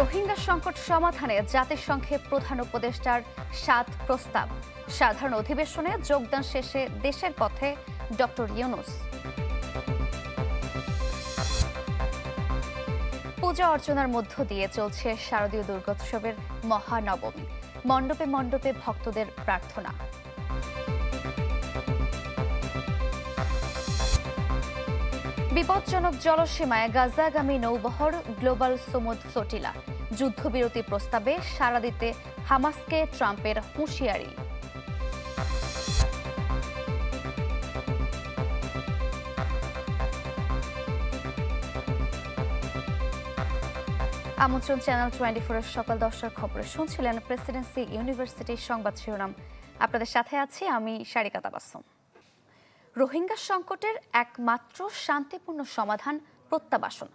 রোহিঙ্গা সংকট সমাধানে জাতিসংঘে প্রধান উপদেষ্টার সাত প্রস্তাব। সাধারণ অধিবেশনে যোগদান শেষে দেশের পথে ডক্টর ইউনুস। পূজা অর্চনার মধ্য দিয়ে চলছে শারদীয় দুর্গোৎসবের মহানবমী। মণ্ডপে মণ্ডপে ভক্তদের প্রার্থনা। বিপজ্জনক জলসীমায় গাজাগামী নৌবহর গ্লোবাল সমুদ ফ্লোটিলা। যুদ্ধবিরতি প্রস্তাবে সাড়া দিতে হামাসকে ট্রাম্পের হুঁশিয়ারি। আমন্ত্রণ চ্যানেল টোয়েন্টি ফোরের সকাল দশটার খবরে শুনছিলেন প্রেসিডেন্সি ইউনিভার্সিটির সংবাদ শিরোনাম। আপনাদের সাথে আছি আমি সারিকা তাবাসম। রোহিঙ্গা সংকটের একমাত্র শান্তিপূর্ণ সমাধান প্রত্যাবাসন।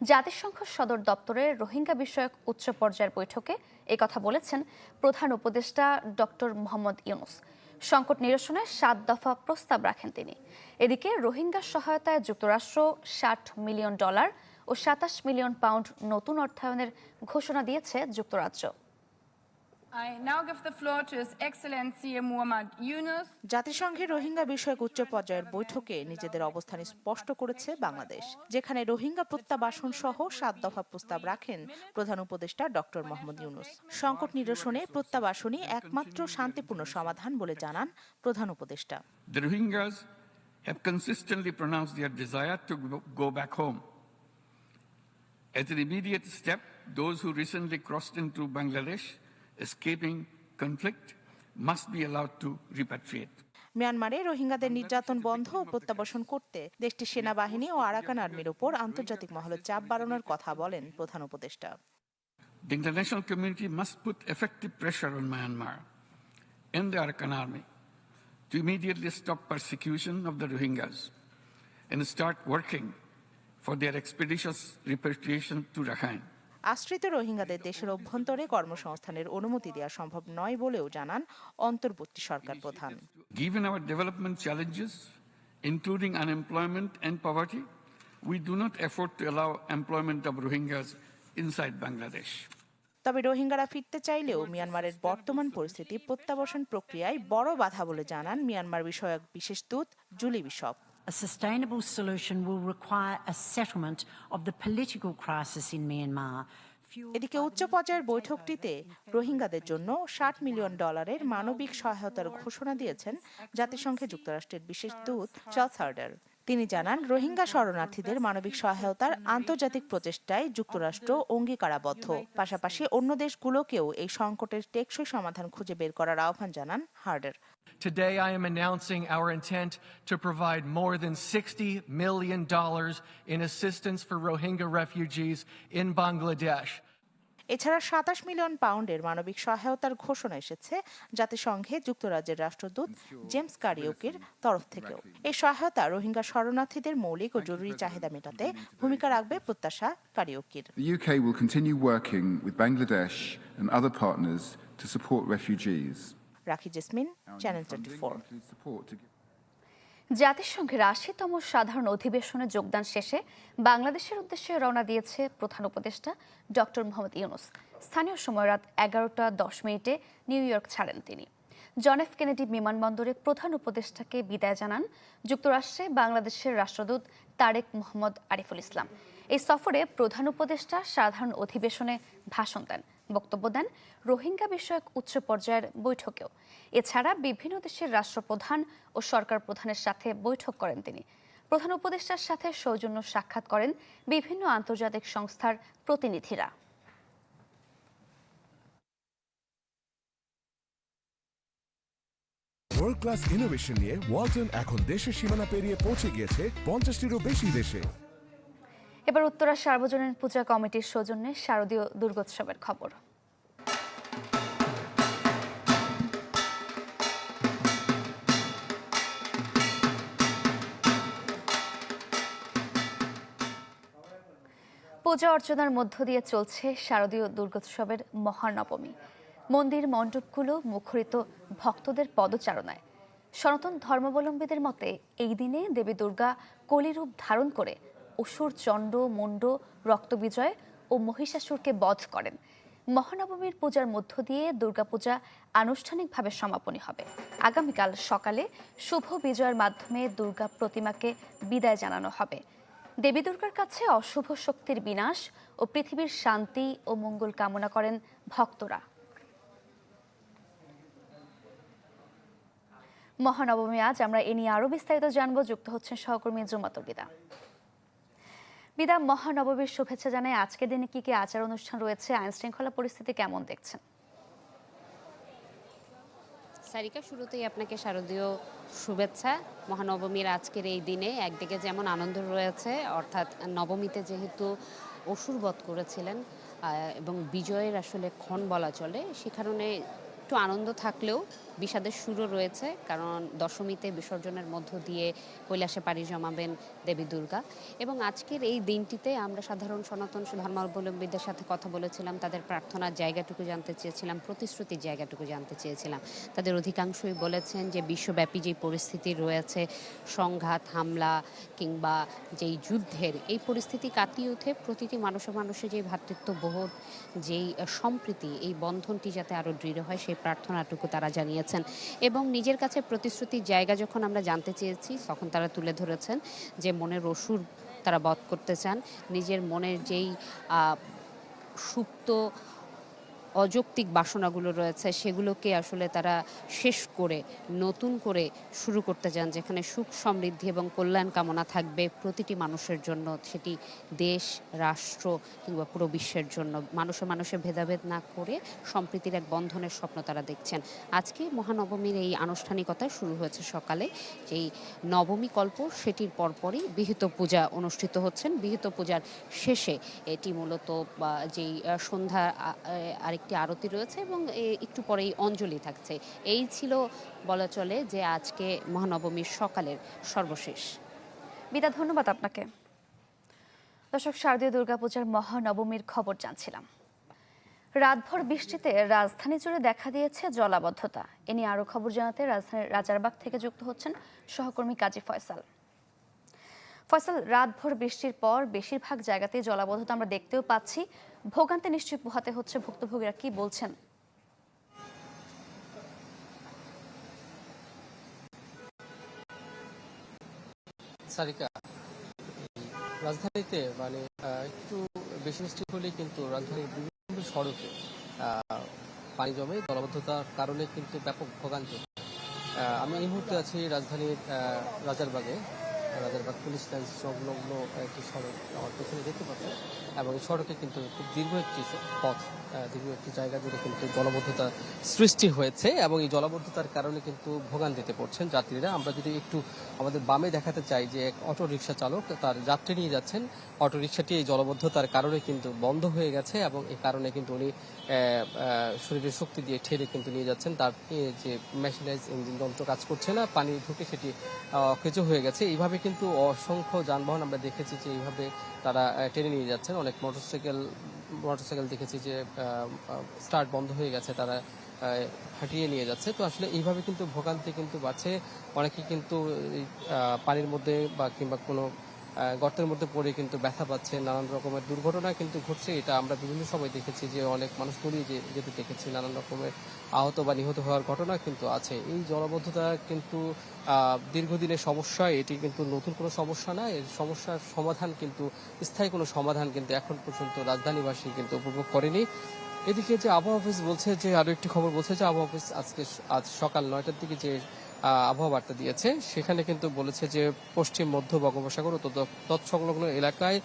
জাতিসংঘ সদর দপ্তরের রোহিঙ্গা বিষয়ক উচ্চ পর্যায়ের বৈঠকে কথা বলেছেন প্রধান উপদেষ্টা ডক্টর মোহাম্মদ ইউনুস। সংকট নিরসনে সাত দফা প্রস্তাব রাখেন তিনি। এদিকে রোহিঙ্গা সহায়তায় যুক্তরাষ্ট্র ষাট মিলিয়ন ডলার ও সাতাশ মিলিয়ন পাউন্ড নতুন অর্থায়নের ঘোষণা দিয়েছে যুক্তরাজ্য। জাতিসংঘের রোহিঙ্গা বিষয়ক উচ্চ পর্যায়ের বৈঠকে নিজেদের অবস্থান স্পষ্ট করেছে বাংলাদেশ যেখানে রোহিঙ্গা প্রত্যাবাসন সহ সাত দফা প্রস্তাব রাখেন প্রধান উপদেষ্টা ডক্টর মোহাম্মদ ইউনুস। সংকট নিরসনে প্রত্যাবাসনই একমাত্র শান্তিপূর্ণ সমাধান বলে জানান প্রধান উপদেষ্টা। The Rohingyas have consistently pronounced their desire to go- go back home. As an immediate step, those who recently crossed into Bangladesh, escaping conflict, must be allowed to repatriate. মিয়ানমারে রোহিঙ্গাদের নির্যাতন বন্ধ ও প্রত্যাবাসন করতে দেশটির সেনাবাহিনী ও আরাকান আর্মির উপর আন্তর্জাতিক মহলে চাপ বাড়ানোর কথা বলেন প্রধান উপদেষ্টা The international community must put effective pressure on Myanmar and the Arakan army to immediately stop persecution of the Rohingyas and start working for their expeditious repatriation to Rakhine. আশ্রিত রোহিঙ্গাদের দেশের অভ্যন্তরে কর্মসংস্থানের অনুমতি দেওয়া সম্ভব নয় বলেও জানান অন্তর্বর্তী সরকার প্রধান Given our development challenges, including unemployment and poverty, we do not afford to allow employment of Rohingyas inside Bangladesh. তবে রোহিঙ্গারা ফিরতে চাইলেও মিয়ানমারের বর্তমান পরিস্থিতি প্রত্যাবাসন প্রক্রিয়ায় বড় বাধা বলে জানান মিয়ানমার বিষয়ক বিশেষ দূত Julie Bishop A sustainable solution will require a settlement of the political crisis in Myanmar. এদিকে উচ্চ পর্যায়ের বৈঠকটিতে রোহিঙ্গাদের জন্য ষাট মিলিয়ন ডলারের মানবিক সহায়তার ঘোষণা দিয়েছেন জাতিসংঘে যুক্তরাষ্ট্রের বিশেষ দূত চার্লস হার্ডার। তিনি জানান রোহিঙ্গা শরণার্থীদের মানবিক সহায়তার আন্তর্জাতিক প্রচেষ্টায় যুক্তরাষ্ট্র অঙ্গীকারাবদ্ধ। পাশাপাশি অন্য দেশগুলোকেও এই সংকটের টেকসই সমাধান খুঁজে বের করার আহ্বান জানান Harder. Today, I am announcing our intent to provide more than $60 million in assistance for Rohingya refugees in Bangladesh. এছাড়া সাতাশ মিলিয়ন পাউন্ডের মানবিক সহায়তার ঘোষণা এসেছে জাতিসংঘে যুক্তরাজ্যের রাষ্ট্রদূত জেমস কারিওকের তরফ থেকেও এই সহায়তা রোহিঙ্গা শরণার্থীদের মৌলিক ও জরুরি চাহিদা মেটাতে ভূমিকা রাখবে প্রত্যাশা কারিওকির The UK will continue working with Bangladesh and other partners to support refugees. Rakhi Jesmin channel twenty four জাতিসংঘের আশিতম সাধারণ অধিবেশনে যোগদান শেষে বাংলাদেশের উদ্দেশ্যে রওনা দিয়েছে প্রধান উপদেষ্টা ডক্টর মোহাম্মদ ইউনুস। স্থানীয় সময় রাত এগারোটা দশ মিনিটে নিউ ইয়র্ক ছাড়েন তিনি। জন এফ কেনেডি বিমানবন্দরে প্রধান উপদেষ্টাকে বিদায় জানান যুক্তরাষ্ট্রে বাংলাদেশের রাষ্ট্রদূত তারেক মোহাম্মদ আরিফুল ইসলাম। এই সফরে প্রধান উপদেষ্টা সাধারণ অধিবেশনে ভাষণ দেন। বক্তব্য দেন রোহিঙ্গা বিষয়ক উচ্চ পর্যায়ের বৈঠকেও। এছাড়া বিভিন্ন দেশের রাষ্ট্রপ্রধান ও সরকার প্রধানের সাথে বৈঠক করেন তিনি। প্রধান উপদেষ্টার সাথে সৌজন্য সাক্ষাৎ করেন বিভিন্ন আন্তর্জাতিক সংস্থার প্রতিনিধিরা। ওয়ার্ল্ড ক্লাস ইনোভেশন নিয়ে ওয়ালটন এখন দেশের সীমানা পেরিয়ে পৌঁছে গিয়েছে পঞ্চাশটিরও বেশি দেশে। এবার উত্তরা সার্বজনীন পূজা কমিটির সৌজন্যে শারদীয় দুর্গোৎসবের খবর। পূজা অর্চনার মধ্য দিয়ে চলছে শারদীয় দুর্গোৎসবের মহানবমী। মন্দির মণ্ডপগুলো মুখরিত ভক্তদের পদচারণায়। সনাতন ধর্মাবলম্বীদের মতে, এই দিনে দেবী দুর্গা কলিরূপ ধারণ করে অসুর চণ্ড মুণ্ড, রক্তবিজয় ও মহিষাসুরকে বধ করেন। মহানবমীর পূজার মধ্য দিয়ে দুর্গাপূজা আনুষ্ঠানিকভাবে সমাপনী হবে। আগামীকাল সকালে শুভ বিজয়ের মাধ্যমে দুর্গা প্রতিমাকে বিদায় জানানো হবে। দেবী দুর্গার কাছে অশুভ শক্তির বিনাশ ও পৃথিবীর শান্তি ও মঙ্গল কামনা করেন ভক্তরা। মহানবমী আজ আমরা এ নিয়ে আরও বিস্তারিত জানব। যুক্ত হচ্ছেন সহকর্মী জুমাতুল বিদা মহানবমীর শুভেচ্ছা জানাই। আজকের দিনে কি কি আচার অনুষ্ঠান রয়েছে? আইন শৃঙ্খলা পরিস্থিতি কেমন দেখছেন? সারিকা, শুরুতেই আপনাকে শারদীয় শুভেচ্ছা। মহানবমীর আজকের এই দিনে একদিকে যেমন আনন্দ রয়েছে, অর্থাৎ নবমীতে যেহেতু অসুর বধ করেছিলেন এবং বিজয়ের আসলে ক্ষণ বলা চলে, সে কারণে একটু আনন্দ থাকলেও বিষাদের সুরও রয়েছে, কারণ দশমীতে বিসর্জনের মধ্য দিয়ে কৈলাসে পাড়ি জমাবেন দেবী দুর্গা। এবং আজকের এই দিনটিতে আমরা সাধারণ সনাতন ধর্মাবলম্বীদের সাথে কথা বলেছিলাম, তাদের প্রার্থনার জায়গাটুকু জানতে চেয়েছিলাম, প্রতিশ্রুতির জায়গাটুকু জানতে চেয়েছিলাম। তাদের অধিকাংশই বলেছেন যে বিশ্বব্যাপী যে পরিস্থিতি রয়েছে, সংঘাত, হামলা কিংবা যেই যুদ্ধের, এই পরিস্থিতি কাটিয়ে উঠে প্রতিটি মানুষে মানুষে যে ভ্রাতৃত্ববোধ যেই সম্প্রীতি, এই বন্ধনটি যাতে আরও দৃঢ় হয়, সেই প্রার্থনাটুকু তারা জানিয়েছেন এবং নিজের কাছে প্রতিশ্রুতির জায়গা যখন আমরা জানতে চেয়েছি, তখন তারা তুলে ধরেছেন যে মনের অসুর তারা বধ করতে চান। নিজের মনের যেই সুপ্ত অযৌক্তিক বাসনাগুলো রয়েছে, সেগুলোকে আসলে তারা শেষ করে, নতুন করে শুরু করতে চান, যেখানে সুখ সমৃদ্ধি এবং কল্যাণ কামনা থাকবে প্রতিটি মানুষের জন্য, সেটি দেশ, রাষ্ট্র কিংবা পুরো বিশ্বের জন্য। মানুষে মানুষে ভেদাভেদ না করে সম্প্রীতির এক বন্ধনের স্বপ্ন তারা দেখছেন। আজকে মহানবমীর এই আনুষ্ঠানিকতা শুরু হয়েছে সকালে। যেই নবমী কল্প, সেটির পরপরই বিহিত পূজা অনুষ্ঠিত হচ্ছেন। বিহিত পূজার শেষে এটি মূলত যেই সন্ধ্যা, আ- আরেকটি আরতি রয়েছে এবং একটু পরেই অঞ্জলি থাকছে। এই ছিল বলা চলে যে আজকে মহানবমীর সকালের সর্বশেষ। বিদা ধন্যবাদ আপনাকে। দর্শক, শারদীয় দুর্গাপূজার মহানবমীর খবর জানছিলাম। রাতভর বৃষ্টিতে রাজধানী জুড়ে দেখা দিয়েছে জলাবদ্ধতা। এ নিয়ে আরও খবর জানাতে রাজধানীর রাজারবাগ থেকে যুক্ত হচ্ছেন সহকর্মী কাজী ফয়সাল। ফয়সাল, রাতভর বৃষ্টির পর বেশিরভাগ জায়গাতেই জলাবদ্ধতা আমরা দেখতেও পাচ্ছি। ভোগান্তি নিশ্চয়ই পোহাতে হচ্ছে ভুক্তভোগীরা। কি বলছেন? রাজধানীতে মানে একটু বেশি বৃষ্টি হলে কিন্তু রাজধানীর বিভিন্ন সড়কে পানি জমে জলবদ্ধতার কারণে কিন্তু ব্যাপক ভোগান্তি। আমি এই মুহূর্তে আছি রাজধানীর রাজারবাগে। রাজারবাগ পুলিশ লাইন সংলগ্ন একটি সড়ক আমার পেছনে দেখতে পাচ্ছেন। এবং এই সড়কে কিন্তু খুব দীর্ঘ একটি পথ দীর্ঘ একটি জায়গা জুড়ে কিন্তু জলবদ্ধতা সৃষ্টি হয়েছে এবং এই জলবদ্ধতার কারণে কিন্তু ভোগান্তিতে পড়ছেন যাত্রীরা। আমরা যদি একটু আমাদের বামে দেখাতে চাই যে এক অটো রিক্সা চালক তার যাত্রী নিয়ে যাচ্ছেন। অটো রিক্সাটি এই জলবদ্ধতার কারণে কিন্তু বন্ধ হয়ে গেছে এবং এই কারণে কিন্তু উনি শরীরের শক্তি দিয়ে ঠেলে কিন্তু নিয়ে যাচ্ছেন। তার যে মেশিনাইজ ইঞ্জিন যন্ত্র কাজ করছে না, পানি ঢুকে সেটি অকেজো হয়ে গেছে। এইভাবে কিন্তু অসংখ্য যানবাহন আমরা দেখেছি যে এইভাবে তারা টেনে নিয়ে যাচ্ছেন। অনেক মোটরসাইকেল মোটরসাইকেল দেখেছি যে স্টার্ট বন্ধ হয়ে গেছে, তারা হাঁটিয়ে নিয়ে যাচ্ছে। তো আসলে এইভাবে কিন্তু ভোগান্তি কিন্তু বাড়ছে। অনেকে কিন্তু পানির মধ্যে বা কিংবা কোনো গর্তের মধ্যে পড়ে কিন্তু ব্যথা পাচ্ছে, নানান রকমের দুর্ঘটনা কিন্তু ঘটছে। এটা আমরা বিভিন্ন সময় দেখেছি যে অনেক মানুষ তলিয়ে যেতে দেখেছি, নানান রকমের আহত বা নিহত হওয়ার ঘটনা কিন্তু আছে। এই জলবদ্ধতা কিন্তু দীর্ঘদিনের সমস্যা, এটি কিন্তু নতুন কোনো সমস্যা না। এর সমস্যার সমাধান কিন্তু, স্থায়ী কোনো সমাধান কিন্তু এখন পর্যন্ত রাজধানীবাসী কিন্তু উপভোগ করেনি। এদিকে যে আবহাওয়া অফিস বলছে, যে আরও একটি খবর বলছে যে আবহাওয়া অফিস আজকে আজ সকাল নয়টার দিকে যে আবহাওয়া বার্তা দিয়েছে। সেখানে কিন্তু বলেছে যে, পশ্চিম, মধ্য বঙ্গোপসাগর ও তৎ- তৎসংলগ্ন এলাকায়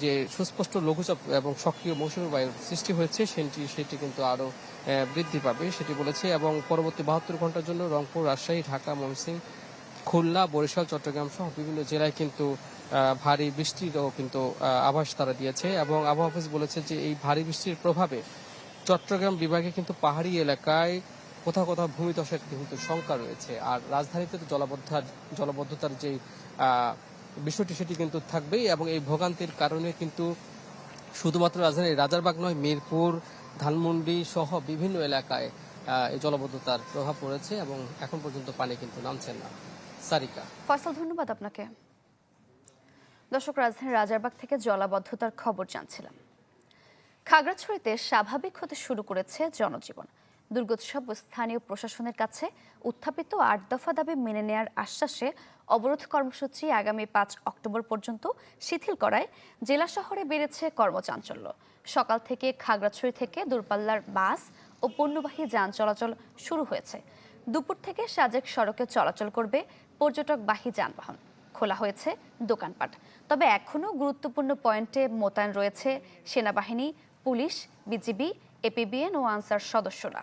যে সুস্পষ্ট লঘুচাপ এবং সক্রিয় মৌসুমী বায়ুর সৃষ্টি হয়েছে, সেটি সেটি কিন্তু আরও বৃদ্ধি পাবে, সেটি বলেছে। এবং পরবর্তী বাহাত্তর ঘণ্টার জন্য রংপুর, রাজশাহী, ঢাকা, ময়মনসিংহ, খুলনা, বরিশাল, চট্টগ্রাম সহ বিভিন্ন জেলায় কিন্তু ভারী বৃষ্টিরও কিন্তু আভাস তারা দিয়েছে। এবং আবহাওয়া অফিস বলেছে যে, এই ভারী বৃষ্টির প্রভাবে চট্টগ্রাম বিভাগে কিন্তু পাহাড়ি এলাকায় কোথাও কোথাও ভূমিধসের কিন্তু শঙ্কা রয়েছে। আর রাজধানীতে তো জলবদ্ধার জলবদ্ধতার যে বিষয়টি সেটি কিন্তু থাকবেই এবং এই ভোগান্তির কারণে কিন্তু শুধুমাত্র রাজধানীর রাজারবাগ নয়, মিরপুর, ধানমন্ডি সহ বিভিন্ন এলাকায় এই জলবদ্ধতার প্রভাব পড়েছে এবং এখন পর্যন্ত পানি কিন্তু নামছে না। সারিকা। ফয়সাল, ধন্যবাদ আপনাকে। দর্শক রাজধানীর রাজারবাগ থেকে জলাবদ্ধতার খবর জানছিলাম। খাগড়াছড়িতে স্বাভাবিক হতে শুরু করেছে জনজীবন। দুর্গোৎসব স্থানীয় প্রশাসনের কাছে উত্থাপিত আট দফা দাবি মেনে নেয়ার আশ্বাসে অবরোধ কর্মসূচি আগামী পাঁচ অক্টোবর পর্যন্ত শিথিল করায় জেলা শহরে বেড়েছে কর্মচাঞ্চল্য। সকাল থেকে খাগড়াছড়ি থেকে দূরপাল্লার বাস ও পণ্যবাহী যান চলাচল শুরু হয়েছে। দুপুর থেকে সাজেক সড়কে চলাচল করবে পর্যটকবাহী যানবাহন। খোলা হয়েছে দোকানপাট। তবে এখনও গুরুত্বপূর্ণ পয়েন্টে মোতায়েন রয়েছে সেনাবাহিনী, পুলিশ, বিজিবি, এপিবিএন ও আনসার সদস্যরা।